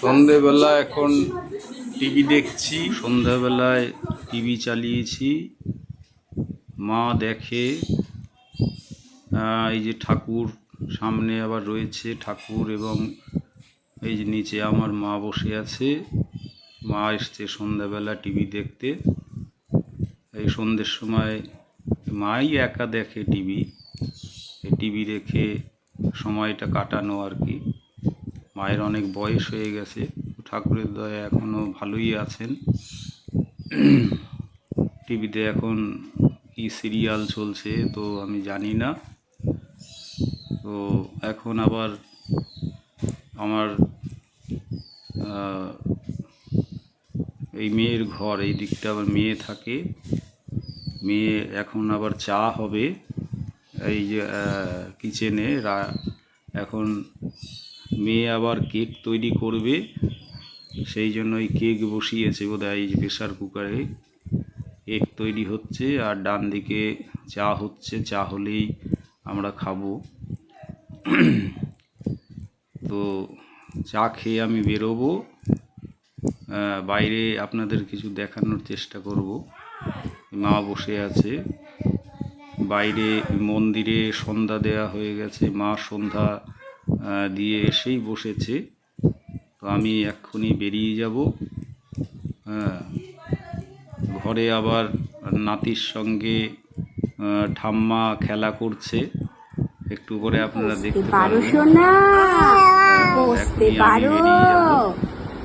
সন্ধেবেলা এখন টিভি দেখছি সন্ধ্যাবেলায় টিভি চালিয়েছি। মা দেখে এই যে ঠাকুর সামনে আবার রয়েছে, ঠাকুর এবং এই যে নিচে আমার মা বসে আছে। মা এসছে সন্ধ্যাবেলা টিভি দেখতে। এই সন্ধ্যের সময় মাই একা দেখে টিভি। টিভি দেখে সময়টা কাটানো আর কি। মায়ের অনেক বয়স হয়ে গেছে। ঠাকুরের দয়া এখনও ভালোই আছেন। টিভিতে এখন কি সিরিয়াল চলছে তো আমি জানি না। তো এখন আবার আমার এই মেয়ের ঘর, এই দিকটা আবার মেয়ে থাকে। মেয়ে এখন আবার চা হবে। এই যে কিচেনে এখন মেয়ে আবার কেক তৈরি করবে। সেই জন্য কেক বসিয়েছে বোধহয় এই যে প্রেশার কুকারে কেক তৈরি হচ্ছে আর ডান দিকে চা হচ্ছে। চা হলেই আমরা খাব। তো চা খেয়ে আমি বেরোবো। বাইরে আপনাদের কিছু দেখানোর চেষ্টা করব। মা বসে আছে। বাইরে মন্দিরে সন্ধ্যা দেয়া হয়ে গেছে মা সন্ধ্যা দিয়ে এসেই বসেছে। তো আমি এক্ষুনি বেরিয়ে যাব। হ্যাঁ। ঘরে আবার নাতির সঙ্গে ঠাম্মা খেলা করছে। একটু করে আপনারা দেখতে পারো পারবেন। হ্যাঁ, বসতে পারো।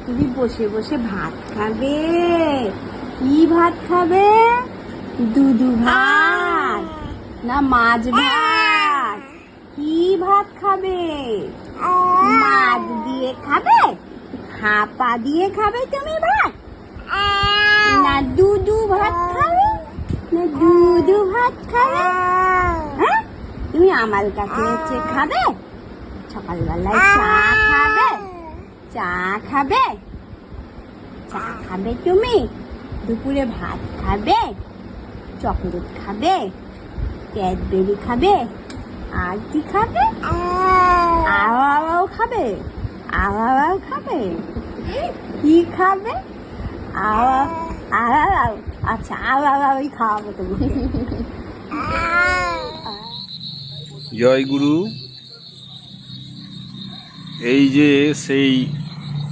তুমি বসে বসে ভাত খাবে। কি ভাত খাবে? দুধু ভাত। না মাছ ভাত? কি ভাত খাবে? মাছ দিয়ে খাবে? হাপা দিয়ে খাবে তুমি ভাত? না দুধু ভাত খাবে? না দুধু ভাত খাবে? হ্যাঁ? তুমি আমার কাছে এসে খাবে? সকালবেলায় চা খাবে? চা খাবে? চা খাবে তুমি? দুপুরে ভাত খাবে? চকলেট খাবে? ক্যাডবেরি খাবে? আর কি খাবে? আও। আও খাবে? আও আও খাবে? কি খাবে? আও আও আও আচ্ছা আও আও আওই খাওয়াবো তুমি জয় গুরু। এই যে সেই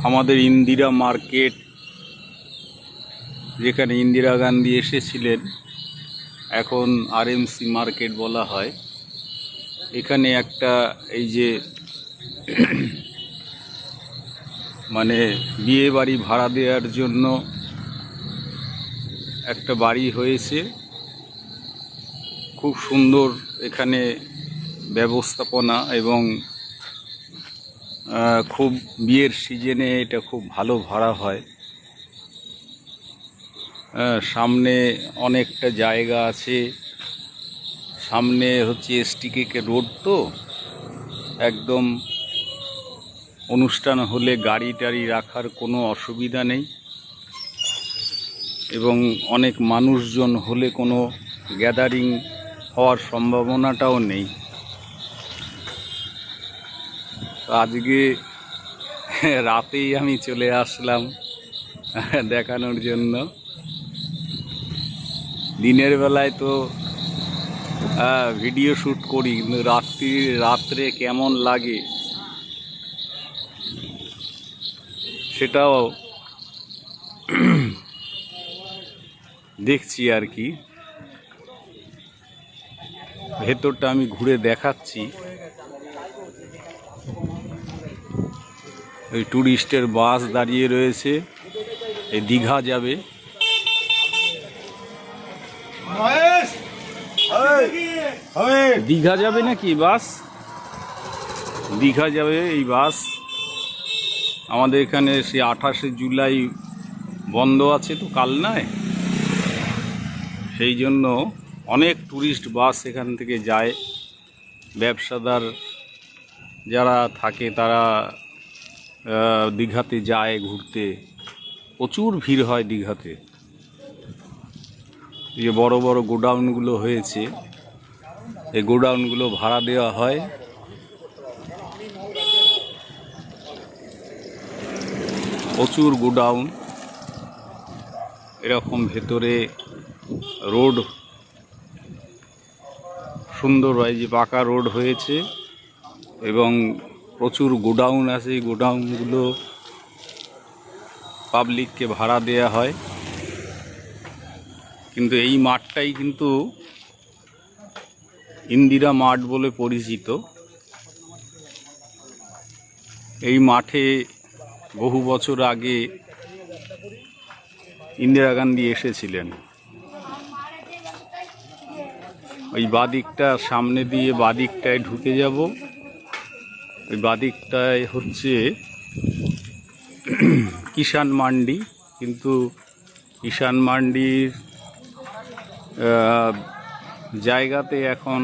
আমাদের ইন্দিরা মার্কেট যেখানে ইন্দিরা গান্ধী এসেছিলেন এখন আরএমসি মার্কেট বলা হয়। এখানে একটা এই যে মানে বিয়ে বাড়ি ভাড়া দেওয়ার জন্য একটা বাড়ি হয়েছে। খুব সুন্দর এখানে ব্যবস্থাপনা এবং খুব বিয়ের সিজনে এটা খুব ভালো ভাড়া হয়। সামনে অনেকটা জায়গা আছে। সামনে হচ্ছে এসটিকে রোড তো। একদম অনুষ্ঠান হলে গাড়ি টাড়ি রাখার কোনো অসুবিধা নেই। এবং অনেক মানুষজন হলে কোনো গ্যাদারিং হওয়ার সম্ভাবনাটাও নেই। আজকে রাতেই আমি চলে আসলাম দেখানোর জন্য। দিনের বেলায় তো ভিডিও শ্যুট করি, কিন্তু রাত্রি, রাত্রে কেমন লাগে? সেটাও দেখছি আর কি। ভেতরটা আমি ঘুরে দেখাচ্ছি। ওই ট্যুরিস্টের বাস দাঁড়িয়ে রয়েছে, এই দীঘা যাবে। দীঘা যাবে নাকি বাস? দীঘা যাবে এই বাস। আমাদের এখানে সে আঠাশে জুলাই বন্ধ আছে তো কাল নয়। সেই জন্য অনেক ট্যুরিস্ট বাস এখান থেকে যায়। ব্যবসাদার যারা থাকে তারা দীঘাতে যায় ঘুরতে। প্রচুর ভিড় হয় দীঘাতে। যে বড় বড় গোডাউনগুলো হয়েছে, এই গোডাউনগুলো ভাড়া দেওয়া হয়। প্রচুর গোডাউন। এরকম ভেতরে রোড, সুন্দর হয় যে পাকা রোড হয়েছে এবং প্রচুর গোডাউন আছে। গোডাউনগুলো পাবলিককে ভাড়া দেয়া হয়। কিন্তু এই মাঠটাই কিন্তু ইন্দিরা মাঠ বলে পরিচিত। এই মাঠে বহু বছর আগে ইন্দিরা গান্ধী এসেছিলেন। ওই বাদিকটা সামনে দিয়ে বাদিকটায় ঢুকে যাব। ওই বাদিকটায় হচ্ছে কিষান মান্ডি, কিন্তু কিষান মান্ডির জায়গাতে এখন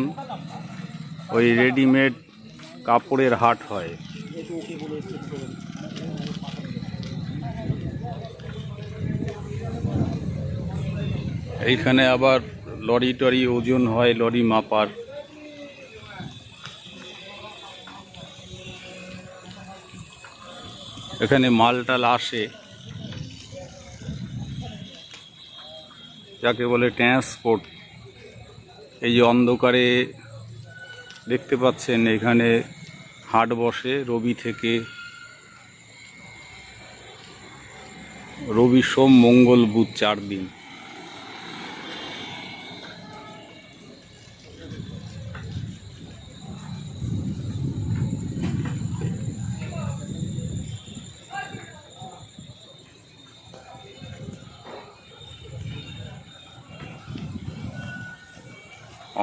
ওই রেডিমেড কাপড়ের হাট হয়। এইখানে আবার লরি টরি ওজন হয়, লরি মাপার। এখানে মালটাল আসে। যাকে বলে ট্রান্সপোর্ট। এই যে অন্ধকারে দেখতে পাচ্ছেন এখানে হাট বসে, রবি থেকে। রবি সোম, মঙ্গল বুধ চার দিন।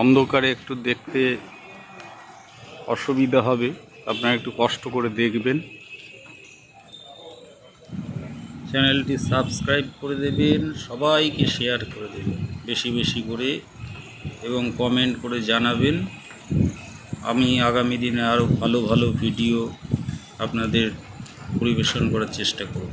অন্ধকারে একটু দেখতে অসুবিধা হবে। আপনারা একটু কষ্ট করে দেখবেন। চ্যানেলটি সাবস্ক্রাইব করে দেবেন, সবাইকে শেয়ার করে দেবেন, বেশি বেশি করে, এবং কমেন্ট করে জানাবেন। আমি আগামী দিনে আরও ভালো ভালো ভিডিও আপনাদের পরিবেশন করার চেষ্টা করব।